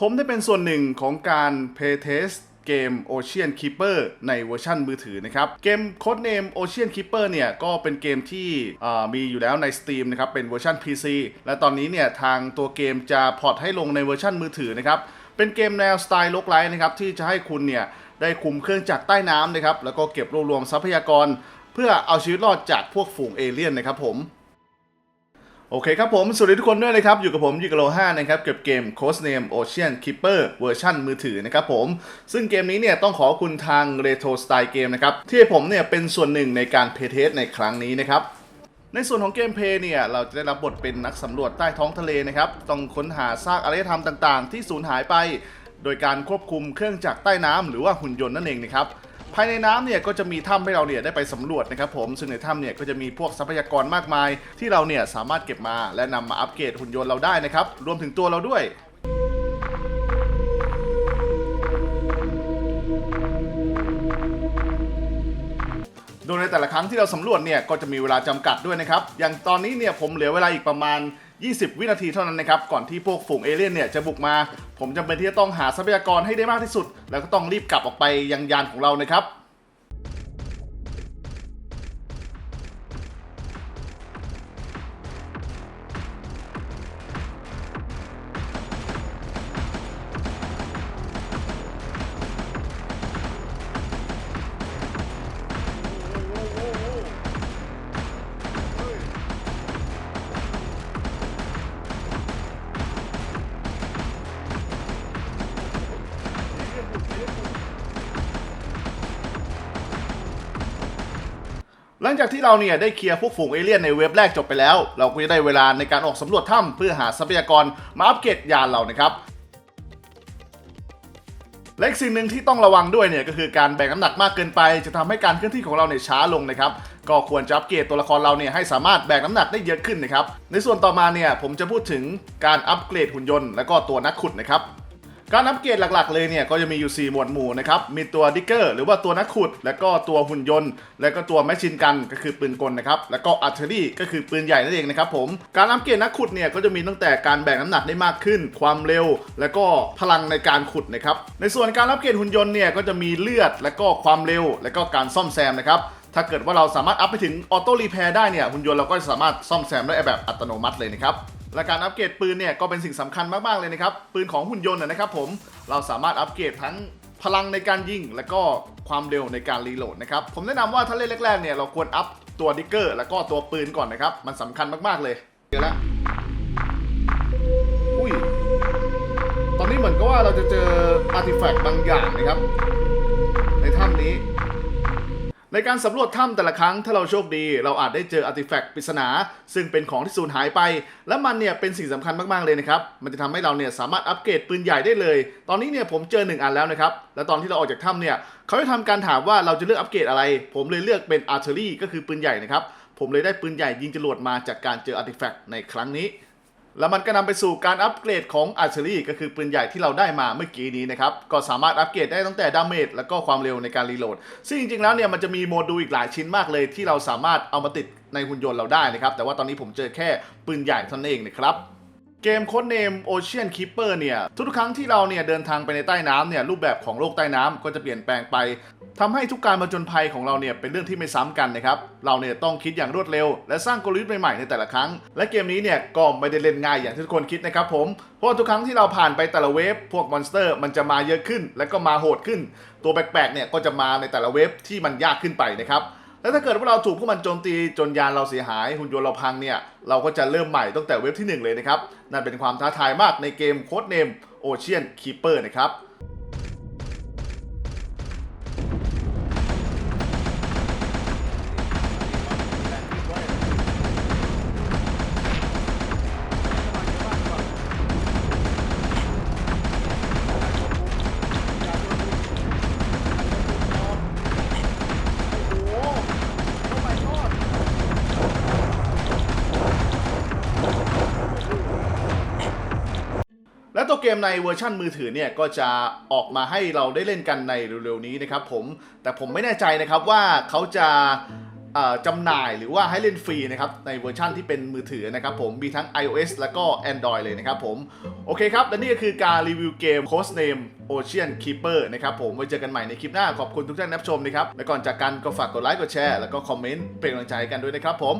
ผมได้เป็นส่วนหนึ่งของการ Playtest เกม Ocean Keeper ในเวอร์ชันมือถือนะครับ เกม Codename Ocean Keeper เนี่ย ก็เป็นเกมที่มีอยู่แล้วใน Steam นะครับ เป็นเวอร์ชัน PC และตอนนี้เนี่ย ทางตัวเกมจะพอร์ตให้ลงในเวอร์ชันมือถือนะครับ เป็นเกมแนวสไตล์โลกไลท์นะครับ ที่จะให้คุณเนี่ย ได้คุมเครื่องจักรใต้น้ำนะครับ แล้วก็เก็บรวบรวมทรัพยากร เพื่อเอาชีวิตรอดจากพวกฝูงเอเลี่ยนนะครับผม โอเคครับผม สวัสดีทุกคนด้วยนะครับ อยู่กับผมยูกโล5นะครับ เกับเกม Coast Name Ocean Keeper เวอร์ชันมือถือนะครับผม ซึ่งเกมนี้เนี่ยต้องขอคุณทาง Retro Style Game นะครับ ที่ผมเนี่ยเป็นส่วนหนึ่งในการเพย์เทสในครั้งนี้นะครับ ในส่วนของเกมเพลย์เนี่ย เราจะได้รับบทเป็นนักสำรวจใต้ท้องทะเลนะครับ ต้องค้นหาซากอารยธรรมต่างๆ ที่สูญหายไป โดยการควบคุมเครื่องจักรใต้น้ำหรือว่าหุ่นยนต์นั่นเองนะครับ ภายในน้ำเนี่ยก็จะมีถ้ำให้เราเนี่ยได้ไปสำรวจนะครับผมซึ่งในถ้ำเนี่ยก็จะมีพวกทรัพยากรมากมาย ที่เราเนี่ยสามารถเก็บมาและนำมาอัปเกรดหุ่นยนต์เราได้นะครับรวมถึงตัวเราด้วยโดยในแต่ละครั้งที่เราสำรวจเนี่ยก็จะมีเวลาจำกัดด้วยนะครับ อย่างตอนนี้เนี่ยผมเหลือเวลาอีกประมาณ 20 วินาทีเท่านั้นนะครับ ก่อนที่พวกฝูงเอเลี่ยนเนี่ยจะบุกมา ผมจำเป็นที่จะต้องหาทรัพยากรให้ได้มากที่สุด แล้วก็ต้องรีบกลับออกไปยังยานของเรานะครับ หลังจากที่เราเนี่ยได้เคลียร์พวกฝูงเอเลี่ยนในเว็บแรกจบไปแล้ว เราก็จะได้เวลาในการออกสำรวจถ้ำเพื่อหาทรัพยากรมาอัปเกรดยานเรานะครับและอีกสิ่งหนึ่งที่ต้องระวังด้วยเนี่ยก็คือการแบกน้ำหนักมากเกินไป จะทำให้การเคลื่อนที่ของเราเนี่ยช้าลงนะครับก็ควรจะอัปเกรดตัวละครเราเนี่ยให้สามารถแบกน้ำหนักได้เยอะขึ้นนะครับในส่วนต่อมาเนี่ยผมจะพูดถึงการอัปเกรดหุ่นยนต์และก็ตัวนักขุดนะครับ การอัปเกรดหลักๆเลยเนี่ยก็จะมีอยู่ 4 หมวดหมู่นะครับ มีตัวดิกเกอร์หรือว่าตัวนักขุด แล้วก็ตัวหุ่นยนต์ แล้วก็ตัวแมชชีนกันก็คือปืนกลนะครับ แล้วก็อาร์เทอรี่ก็คือปืนใหญ่นั่นเองนะครับผม การอัปเกรดนักขุดเนี่ยก็จะมีตั้งแต่การแบกน้ำหนักได้มากขึ้น ความเร็ว แล้วก็พลังในการขุดนะครับ ในส่วนการอัปเกรดหุ่นยนต์เนี่ยก็จะมีเลือด แล้วก็ความเร็ว แล้วก็การซ่อมแซมนะครับถ้าเกิดว่าเราสามารถอัพไปถึงออโต้รีแพร์ได้เนี่ยหุ่นยนต์เราก็จะสามารถซ่อมแซมได้แบบอัตโนมัติเลยนะครับ และการอัปเกรดปืนเนี่ยก็เป็นสิ่งสำคัญมากๆเลยนะครับ ปืนของหุ่นยนต์นะครับผมเราสามารถอัปเกรดทั้งพลังในการยิง และก็ความเร็วในการรีโหลดนะครับ ผมแนะนำว่าถ้าเล่นแรกๆเนี่ยเราควรอัพตัวดิกเกอร์แล้วก็ตัวปืนก่อนนะครับ มันสำคัญมากๆเลยเดี๋ยวละอุ้ยตอนนี้เหมือนก็ว่าเราจะเจออาร์ติแฟกต์บางอย่างนะครับ ในถ้ำนี้ ในการสำรวจถ้ำแต่ละครั้งถ้าเราโชคดี เราอาจได้เจออาร์ติแฟกต์ปริศนา ซึ่งเป็นของที่สูญหายไป และมันเนี่ยเป็นสิ่งสำคัญมากๆเลยนะครับ มันจะทำให้เราเนี่ยสามารถอัปเกรดปืนใหญ่ได้เลย ตอนนี้เนี่ยผมเจอหนึ่งอันแล้วนะครับ และตอนที่เราออกจากถ้ำเนี่ยเขาจะทำการถามว่าเราจะเลือกอัปเกรดอะไร ผมเลยเลือกเป็นอาร์เทอรี่ก็คือปืนใหญ่นะครับผมเลยได้ปืนใหญ่ยิงจรวดมาจากการเจออาร์ติแฟกต์ในครั้งนี้ แล้วมันก็นำไปสู่การอัปเกรดของอาร์เ e อรี่ก็คือปืนใหญ่ที่เราได้มาเมื่อกี้นี้นะครับ ก็สามารถอัปเกรดได้ตั้งแต่ดาเมจแล้วก็ความเร็วในการรีโหลด ซึ่งจริงๆแล้วเนี่ยมันจะมีโมดูลอีกหลายชิ้นมากเลยที่เราสามารถเอามาติดในหุ่นยนต์เราได้นะครับ แต่ว่าตอนนี้ผมเจอแค่ปืนใหญ่เท่านั้นเองนะครับเกมโค้ดเนม Ocean Keeper เนี่ย ทุกครั้งที่เราเนี่ยเดินทางไปในใต้น้ำเนี่ยรูปแบบของโลกใต้น้ำก็จะเปลี่ยนแปลงไป ทำให้ทุกการผจญภัยของเราเนี่ยเป็นเรื่องที่ไม่ซ้ำกันนะครับ เราเนี่ยต้องคิดอย่างรวดเร็ว และสร้างกลยุทธ์ใหม่ๆในแต่ละครั้ง และเกมนี้เนี่ยก็ไม่ได้เล่นง่ายอย่างที่ทุกคนคิดนะครับผม เพราะทุกครั้งที่เราผ่านไปแต่ละเวฟพวกมอนสเตอร์มันจะมาเยอะขึ้น และก็มาโหดขึ้น ตัวแปลกๆเนี่ยก็จะมาในแต่ละเวฟที่มันยากขึ้นไปนะครับแล้วถ้าเกิดว่าเราถูกพวกมันโจมตีจนยานเราเสียหายหุ่นยนต์เราพังเนี่ยเราก็จะเริ่มใหม่ตั้งแต่เว็บที่ 1 เลยนะครับนั่นเป็นความท้าทายมากในเกมโค้ดเนม Ocean Keeper นะครับ และตัวเกมในเวอร์ชั่นมือถือเนี่ยก็จะออกมาให้เราได้เล่นกันในเร็วๆนี้นะครับผมแต่ผมไม่แน่ใจนะครับว่าเขาจะจำหน่ายหรือว่าให้เล่นฟรีนะครับในเวอร์ชั่นที่เป็นมือถือนะครับผมมีทั้ง iOS แล้วก็ Android เลยนะครับผม โอเคครับ และนี่ก็คือการรีวิวเกม Coast Name Ocean Keeper นะครับผมไว้เจอกันใหม่ในคลิปหน้าขอบคุณทุกท่านรับชมนะครับ และก่อนจากกันก็ฝากกดไลค์กดแชร์แล้วก็คอมเมนต์เป็นกำลังใจกันด้วยนะครับผม